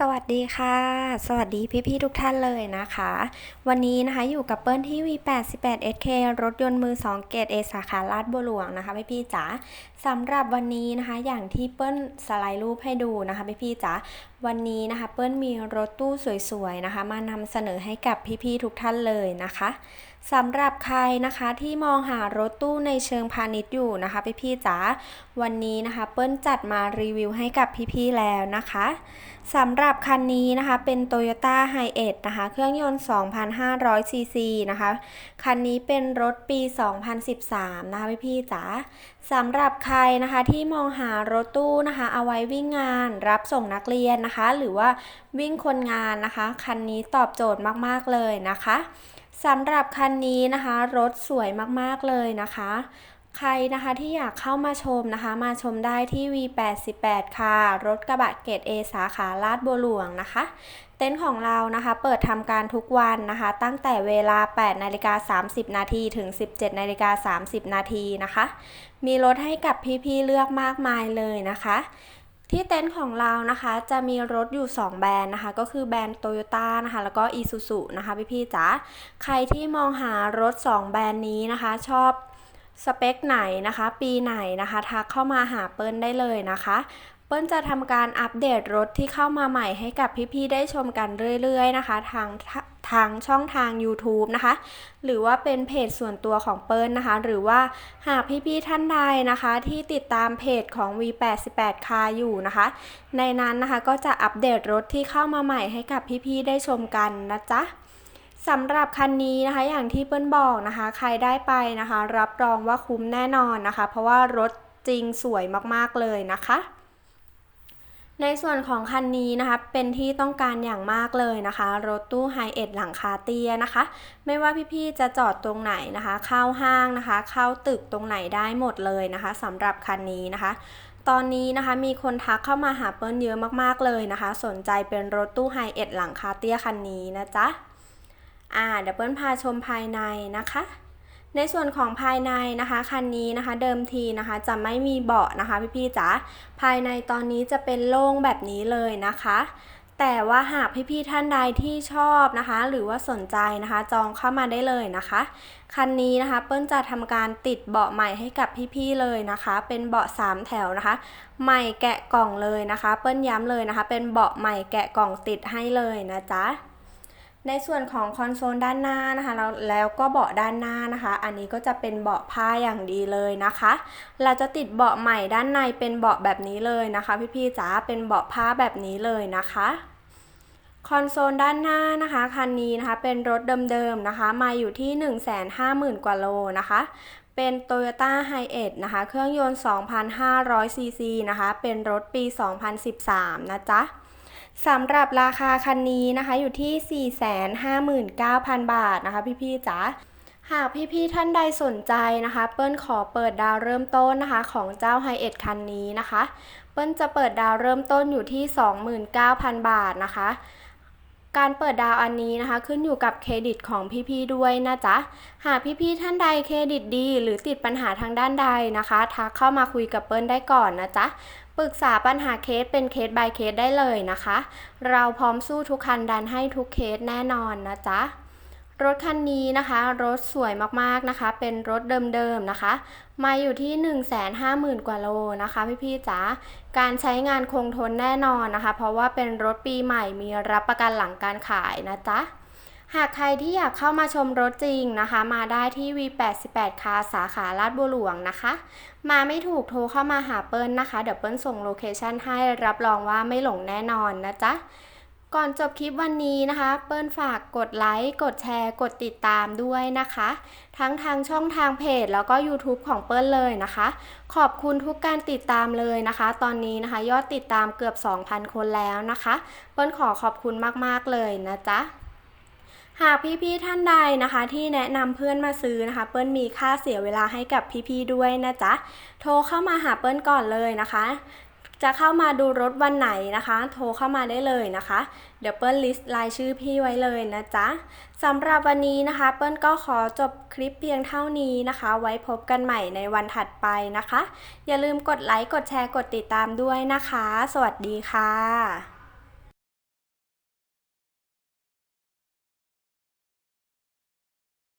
สวัสดีค่ะ สวัสดีพี่ๆทุกท่านเลยนะคะ วันนี้นะคะอยู่กับเปิ้ลที่ V88 SK รถยนต์มือ 2 เกรด A สาขาลาดบัวหลวงนะคะพี่ๆจ๋าสำหรับวันนี้นะคะอย่างที่เปิ้ลสไลด์รูปให้ดูนะคะพี่ๆจ๋า วันนี้นะคะเปิ้ลมีรถตู้สวยๆนะคะ มานำเสนอให้กับพี่ๆทุกท่านเลยนะคะสำหรับใครนะคะที่มองหารถตู้ในเชิงพาณิชย์อยู่นะคะพี่ๆจ๋าวันนี้นะคะเปิ้ลจัดมารีวิวให้กับพี่ๆแล้วนะคะสำหรับคันนี้นะคะเป็น Toyota h i อ e นะคะเครื่องยนต์ 2,500 ซีซีนะคะคันนี้เป็นรถปี 2013 นะคะพี่ๆจ๋าสำหรับใครนะคะที่มองหารถตู้นะคะเอาไว้วิ่งงานรับส่งนักเรียนนะคะหรือว่าวิ่งคนงานนะคะ คันนี้ตอบโจทย์มากๆเลยนะคะสำหรับคันนี้นะคะ รถสวยมากๆเลยนะคะ ใครนะคะที่อยากเข้ามาชมนะคะ มาชมได้ที่ V88 ค่ะ รถกระบะเกรด A สาขาลาดบัวหลวงนะคะ เต็นท์ของเรานะคะ เปิดทำการทุกวันนะคะ ตั้งแต่เวลา 8นาฬิกา30 นาทีถึง 17นาฬิกา30 นาทีนะคะ มีรถให้กับพี่ๆเลือกมากมายเลยนะคะ ที่เต็นท์ของเรานะคะจะมีรถอยู่ 2 แบรนด์นะคะ ก็คือแบรนด์โตโยต้านะคะ แล้วก็อีซูซูนะคะพี่ๆจ๋าใครที่มองหารถ 2 แบรนด์นี้นะคะ ชอบ สเปคไหนนะคะ ปีไหนนะคะทักเข้ามาหาเปิ้ลได้เลยนะคะเปิ้ลจะทำการอัปเดตรถที่เข้ามาใหม่ให้กับพี่ๆได้ชมกันเรื่อยๆนะคะทางทางช่องทาง YouTube นะคะ หรือว่าเป็นเพจส่วนตัวของเปิ้ลนะคะ หรือว่าหากพี่ๆท่านใดนะคะ ที่ติดตามเพจของ V88 คาอยู่นะคะ ในนั้นนะคะก็จะอัปเดตรถที่เข้ามาใหม่ให้กับพี่ๆได้ชมกันนะจ๊ะ สำหรับคันนี้นะคะอย่างที่เปิ้ลบอกนะคะ ใครได้ไปนะคะ รับรองว่าคุ้มแน่นอนนะคะ เพราะว่ารถจริงสวยมากๆเลยนะคะ ในส่วนของคันนี้นะคะเป็นที่ต้องการอย่างมากเลยนะคะ รถตู้ไฮเอ็ดหลังคาเตียนะคะ ไม่ว่าพี่ๆจะจอดตรงไหนนะคะ เข้าห้างนะคะ เข้าตึกตรงไหนได้หมดเลยนะคะสำหรับคันนี้นะคะตอนนี้นะคะมีคนทักเข้ามาหาเปิ้ลเยอะมากๆเลยนะคะ สนใจเป็นรถตู้ไฮเอ็ดหลังคาเตี้ยคันนี้นะจ๊ะ อ่าเดี๋ยวเปิ้ลพาชมภายในนะคะ ในส่วนของภายในนะคะคันนี้นะคะเดิมทีนะคะจะไม่มีเบาะนะคะพี่ๆจ๋าภายในตอนนี้จะเป็นโล่งแบบนี้เลยนะคะแต่ว่าหากพี่ๆท่านใดที่ชอบนะคะ หรือว่าสนใจนะคะ จองเข้ามาได้เลยนะคะ คันนี้นะคะ เปิ้ลจะทำการติดเบาะใหม่ให้กับพี่ๆเลยนะคะ เป็นเบาะ3แถวนะคะ ใหม่แกะกล่องเลยนะคะ เปิ้ลย้ำเลยนะคะ เป็นเบาะใหม่แกะกล่องติดให้เลยนะจ๊ะ ในส่วนของคอนโซลด้านหน้านะคะแล้วแล้วก็เบาะด้านหน้านะคะ อันนี้ก็จะเป็นเบาะผ้าอย่างดีเลยนะคะ เราจะติดเบาะใหม่ด้านในเป็นเบาะแบบนี้เลยนะคะ พี่ๆจ๋าเป็นเบาะผ้าแบบนี้เลยนะคะคอนโซลด้านหน้านะคะคันนี้นะคะเป็นรถเดิมๆนะคะ มาอยู่ที่ 150,000 กว่าโลนะคะ เป็น Toyota h i อ e นะคะ เครื่องยนต์ 2,500ซีซีนะคะ เป็นรถปี 2013 นะจ๊ะ สำหรับราคาคันนี้นะคะอยู่ที่ 459,000 บาทนะคะ พี่ๆจ๋าหากพี่ๆท่านใดสนใจนะคะ เปิ้ลขอเปิดดาวเริ่มต้นนะคะ ของเจ้าไฮเอ็ดคันนี้นะคะ เปิ้ลจะเปิดดาวเริ่มต้นอยู่ที่ 29,000 บาทนะคะ การเปิดดาวอันนี้นะคะ ขึ้นอยู่กับเครดิตของพี่ๆด้วยนะจ๊ะ หากพี่ๆท่านใดเครดิตดี หรือติดปัญหาทางด้านใดนะคะทักเข้ามาคุยกับเปิ้ลได้ก่อนนะจ๊ะปรึกษาปัญหาเคสเป็นเคส by เคสได้เลยนะคะ เราพร้อมสู้ทุกคันดันให้ทุกเคสแน่นอนนะจ๊ะ รถคันนี้นะคะ รถสวยมากๆนะคะ เป็นรถเดิมๆนะคะ มาอยู่ที่ 150,000 กว่าโลนะคะ พี่ๆจ๋า การใช้งานคงทนแน่นอนนะคะ เพราะว่าเป็นรถปีใหม่มีรับประกันหลังการขายนะจ๊ะ หากใครที่อยากเข้ามาชมรถจริงนะคะ มาได้ที่ V88 คาสาขาลาดบัวหลวงนะคะ มาไม่ถูกโทรเข้ามาหาเปิ้ลนะคะ เดี๋ยวเปิ้ลส่งโลเคชั่นให้รับรองว่าไม่หลงแน่นอนนะจ๊ะ ก่อนจบคลิปวันนี้นะคะ เปิ้ลฝากกดไลค์ กดแชร์ กดติดตามด้วยนะคะ ทั้งทางช่องทางเพจแล้วก็ YouTube ของเปิ้ลเลยนะคะ ขอบคุณทุกการติดตามเลยนะคะ ตอนนี้นะคะ ยอดติดตามเกือบ 2,000 คนแล้วนะคะ เปิ้ลขอขอบคุณมากๆเลยนะจ๊ะหากพี่ๆท่านใดนะคะ ที่แนะนำเพื่อนมาซื้อนะคะ เปิ้ลมีค่าเสียเวลาให้กับพี่ๆด้วยนะจ๊ะโทรเข้ามาหาเปิ้ลก่อนเลยนะคะ จะเข้ามาดูรถวันไหนนะคะ โทรเข้ามาได้เลยนะคะ เดี๋ยวเปิ้ลลิสต์รายชื่อพี่ไว้เลยนะจ๊ะสำหรับวันนี้นะคะ เปิ้ลก็ขอจบคลิปเพียงเท่านี้นะคะ ไว้พบกันใหม่ในวันถัดไปนะคะ อย่าลืมกดไลค์กดแชร์กดติดตามด้วยนะคะ สวัสดีค่ะ